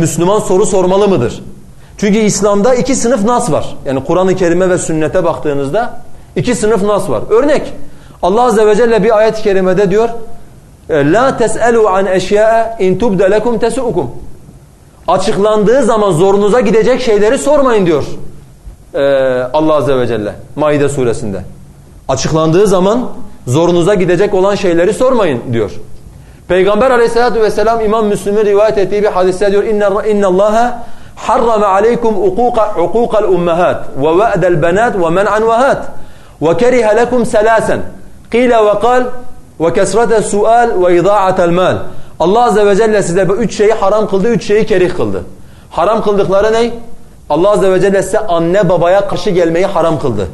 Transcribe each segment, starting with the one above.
Müslüman soru sormalı mıdır? Çünkü İslam'da iki sınıf nas var. Yani Kur'an-ı Kerime ve sünnete baktığınızda iki sınıf nas var. Örnek Allah Azze ve Celle bir ayet-i kerimede diyor La tes'elu an eşya'a in tubde lekum tesu'ukum. Açıklandığı zaman zorunuza gidecek şeyleri sormayın diyor. Ee, Allah Azze ve Celle Maide suresinde. Açıklandığı zaman zorunuza gidecek olan şeyleri sormayın diyor. Peygamber aleyhissalatu vesselam İmam Müslim'in rivayet ettiği bir hadiste diyor ve va'dal banat ve men'an vahat ve keriha lekum salasan qila ve qal ve kesrete sual ve ida'atel mal. Allah azze ve celle size bu üç şeyi haram kıldı, üç şeyi kerih kıldı. Haram kıldıkları ne? Allah azze ve celle size anne babaya karşı gelmeyi haram kıldı.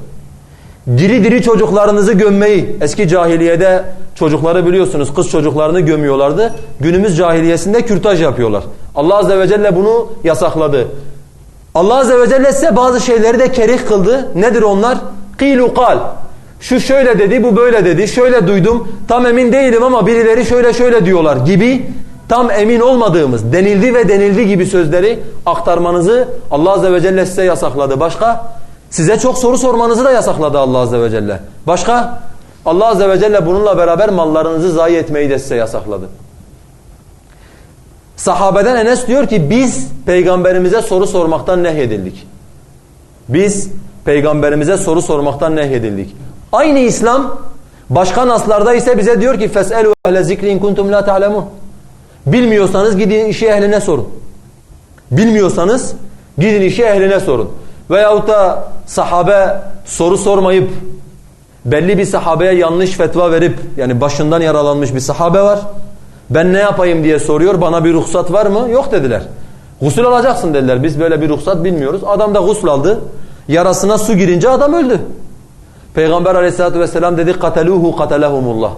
Diri diri çocuklarınızı gömmeyi. Eski cahiliyede çocukları biliyorsunuz kız çocuklarını gömüyorlardı. Günümüz cahiliyesinde kürtaj yapıyorlar. Allah azze ve celle bunu yasakladı. Allah azze ve celle size bazı şeyleri de kerih kıldı. Nedir onlar? Kilu kal. Şu şöyle dedi, bu böyle dedi. Şöyle duydum. Tam emin değilim ama birileri şöyle şöyle diyorlar gibi tam emin olmadığımız, denildi ve denildi gibi sözleri aktarmanızı Allah azze ve celle size yasakladı. Başka? Size çok soru sormanızı da yasakladı Allah azze ve celle. Başka? Allah azze ve celle bununla beraber mallarınızı zayi etmeyi de size yasakladı. Sahabeden Enes diyor ki biz peygamberimize soru sormaktan nehyedildik. Biz peygamberimize soru sormaktan nehyedildik. Aynı İslam başka naslarda ise bize diyor ki feselu ehle zikri in kuntum la ta'lemun. Bilmiyorsanız gidin işi ehline sorun. Bilmiyorsanız gidin işi ehline sorun. Veyahut da sahabe soru sormayıp belli bir sahabeye yanlış fetva verip yani başından yaralanmış bir sahabe var. Ben ne yapayım diye soruyor. Bana bir ruhsat var mı? Yok dediler. Gusül alacaksın dediler. Biz böyle bir ruhsat bilmiyoruz. Adam da gusül aldı. Yarasına su girince adam öldü. Peygamber aleyhissalatü vesselam dedi kateluhu katelehumullah.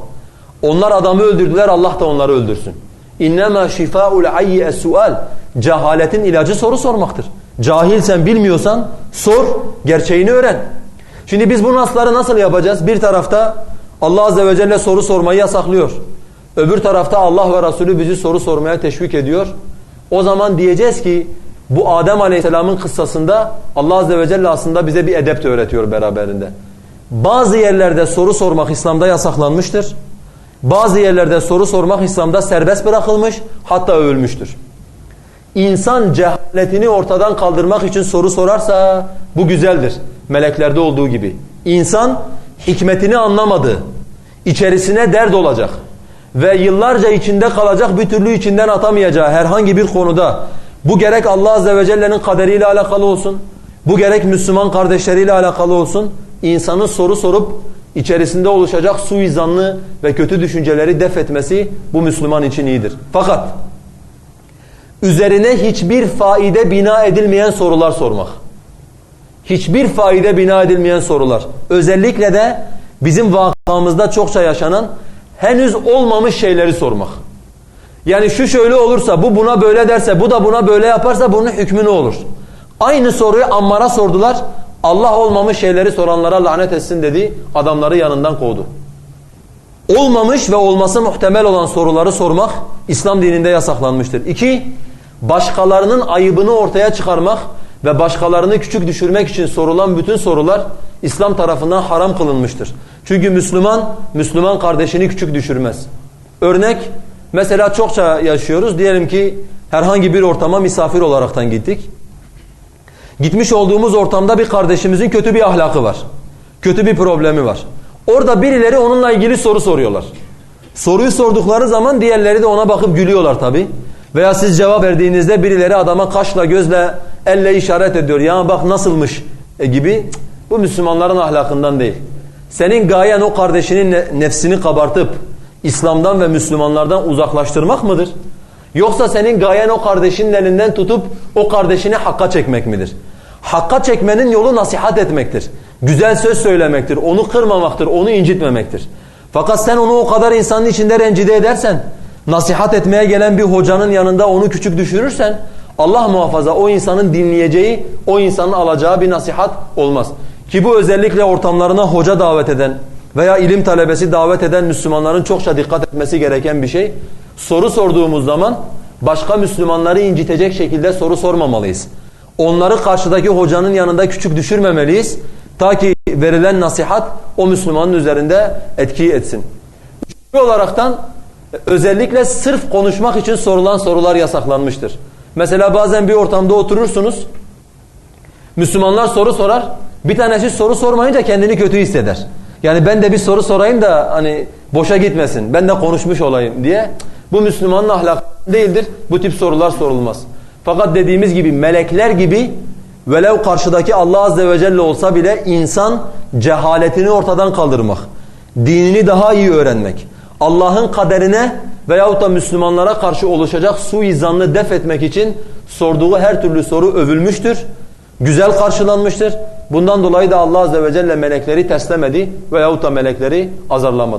Onlar adamı öldürdüler Allah da onları öldürsün. İnnemâ şifâul ayyi es-sual. Cehaletin ilacı soru sormaktır. Cahilsen bilmiyorsan sor, gerçeğini öğren. Şimdi biz bu nasları nasıl yapacağız? Bir tarafta Allah azze ve celle soru sormayı yasaklıyor. Öbür tarafta Allah ve Resulü bizi soru sormaya teşvik ediyor. O zaman diyeceğiz ki bu Adem Aleyhisselam'ın kıssasında Allah azze ve celle aslında bize bir edep de öğretiyor beraberinde. Bazı yerlerde soru sormak İslam'da yasaklanmıştır. Bazı yerlerde soru sormak İslam'da serbest bırakılmış hatta övülmüştür. İnsan cehaletini ortadan kaldırmak için soru sorarsa bu güzeldir. Meleklerde olduğu gibi. İnsan hikmetini anlamadığı, içerisine dert olacak ve yıllarca içinde kalacak bir türlü içinden atamayacağı herhangi bir konuda bu gerek Allah Azze ve Celle'nin kaderiyle alakalı olsun, bu gerek Müslüman kardeşleriyle alakalı olsun, insanın soru sorup içerisinde oluşacak suizanlı ve kötü düşünceleri def etmesi bu Müslüman için iyidir. Fakat üzerine hiçbir faide bina edilmeyen sorular sormak. Hiçbir faide bina edilmeyen sorular. Özellikle de bizim vakamızda çokça yaşanan henüz olmamış şeyleri sormak. Yani şu şöyle olursa, bu buna böyle derse, bu da buna böyle yaparsa bunun hükmü ne olur? Aynı soruyu Ammar'a sordular. Allah olmamış şeyleri soranlara lanet etsin dedi. Adamları yanından kovdu. Olmamış ve olması muhtemel olan soruları sormak İslam dininde yasaklanmıştır. İki, başkalarının ayıbını ortaya çıkarmak ve başkalarını küçük düşürmek için sorulan bütün sorular İslam tarafından haram kılınmıştır. Çünkü Müslüman, Müslüman kardeşini küçük düşürmez. Örnek, mesela çokça yaşıyoruz. Diyelim ki herhangi bir ortama misafir olaraktan gittik. Gitmiş olduğumuz ortamda bir kardeşimizin kötü bir ahlakı var. Kötü bir problemi var. Orada birileri onunla ilgili soru soruyorlar. Soruyu sordukları zaman diğerleri de ona bakıp gülüyorlar tabi. Veya siz cevap verdiğinizde birileri adama kaşla gözle elle işaret ediyor. Ya bak nasılmış e gibi. Bu Müslümanların ahlakından değil. Senin gayen o kardeşinin nefsini kabartıp İslam'dan ve Müslümanlardan uzaklaştırmak mıdır? Yoksa senin gayen o kardeşinin elinden tutup o kardeşini hakka çekmek midir? Hakka çekmenin yolu nasihat etmektir. Güzel söz söylemektir. Onu kırmamaktır. Onu incitmemektir. Fakat sen onu o kadar insanın içinde rencide edersen, nasihat etmeye gelen bir hocanın yanında onu küçük düşürürsen, Allah muhafaza o insanın dinleyeceği, o insanın alacağı bir nasihat olmaz. Ki bu özellikle ortamlarına hoca davet eden veya ilim talebesi davet eden Müslümanların çokça dikkat etmesi gereken bir şey. Soru sorduğumuz zaman başka Müslümanları incitecek şekilde soru sormamalıyız. Onları karşıdaki hocanın yanında küçük düşürmemeliyiz. Ta ki verilen nasihat o Müslümanın üzerinde etki etsin. Üçüncü olaraktan özellikle sırf konuşmak için sorulan sorular yasaklanmıştır. Mesela bazen bir ortamda oturursunuz. Müslümanlar soru sorar. Bir tanesi soru sormayınca kendini kötü hisseder. Yani ben de bir soru sorayım da hani boşa gitmesin. Ben de konuşmuş olayım diye. Bu Müslümanın ahlakı değildir. Bu tip sorular sorulmaz. Fakat dediğimiz gibi melekler gibi velev karşıdaki Allah azze ve celle olsa bile insan cehaletini ortadan kaldırmak, dinini daha iyi öğrenmek, Allah'ın kaderine veyahut da Müslümanlara karşı oluşacak suizanını def etmek için sorduğu her türlü soru övülmüştür. Güzel karşılanmıştır. Bundan dolayı da Allah azze ve celle melekleri teslemedi veyahut da melekleri azarlamadı.